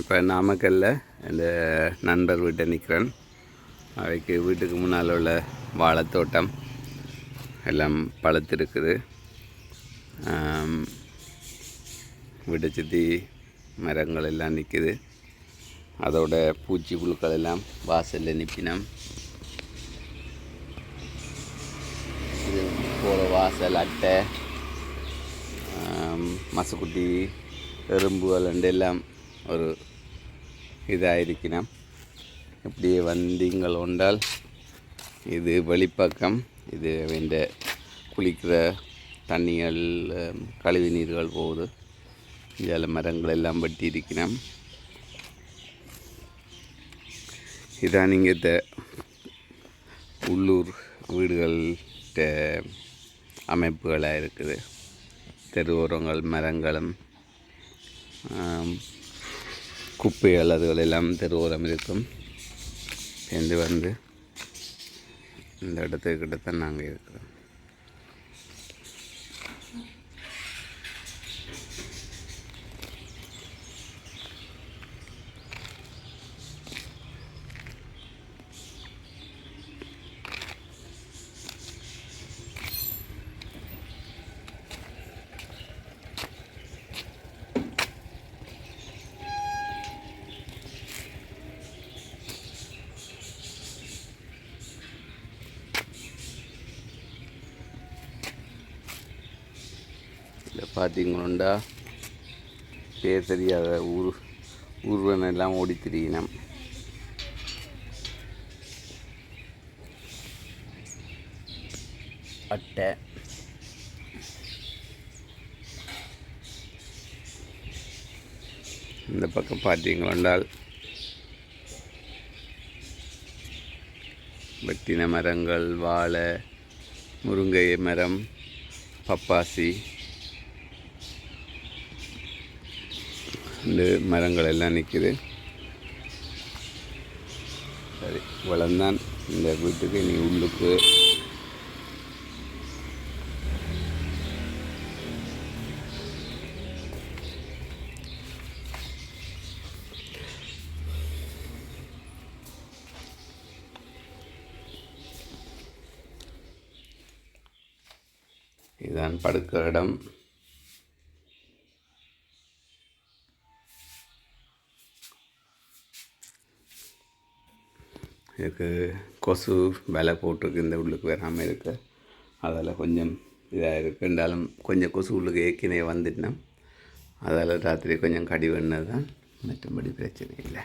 இப்போ நாமக்கல்லில் இந்த நண்பர் வீட்டை நிற்கிறேன் அவைக்கு வீட்டுக்கு முன்னால் உள்ள வாழைத்தோட்டம் எல்லாம் பழுத்திருக்குது. வீட்டை சுற்றி மரங்கள் எல்லாம் நிற்குது. அதோட பூச்சி புழுக்கள் எல்லாம் வாசலில் நிற்பினோம். இது போகிற வாசல் அட்டை மசக்குட்டி எறும்பு அலண்டு எல்லாம் ஒரு இதாயிருக்கணும் இப்படியே வந்தீங்கள் உண்டால் இது வெளிப்பக்கம் இது வேண்ட குளிக்கிற தண்ணிகள் கழிவு நீர்கள் போகுது. இதில் மரங்கள் எல்லாம் வெட்டி இருக்கணும் இதான் நீங்கள் இந்த உள்ளூர் வீடுகள்கிட்ட அமைப்புகளாக இருக்குது. தெருவோரங்கள் மரங்களும் குப்பைகள் அதுகள் எல்லாம் தெருவோரம் இருக்கும் சேர்ந்து வந்து இந்த இடத்துக்கிட்ட தான் நாங்கள் இருக்கிறோம். இதில் பார்த்தீங்களா பேர் தெரியாத ஊர் ஊர்வனம் எல்லாம் ஓடி திரியினம் அட்டை. இந்த பக்கம் பார்த்தீங்களாண்டால் வெட்டின மரங்கள் வாழை முருங்கை மரம் பப்பாசி. இந்த மரங்கள் எல்லாம் நிற்குது சரி வளர்ந்தான் இந்த வீட்டுக்கு நீ உள்ளுக்கு. இதுதான் படுக்கிற இடம். இதுக்கு கொசு விலை போட்டிருக்கு இந்த உள்ளுக்கு வராமல் இருக்கு. அதில் கொஞ்சம் இதாக இருக்குது இருந்தாலும் கொஞ்சம் கொசு உள்ளுக்கு ஏற்கனவே வந்துட்டேன் அதால் ராத்திரி கொஞ்சம் கடி வேணுனது தான் மற்றபடி பிரச்சனை இல்லை.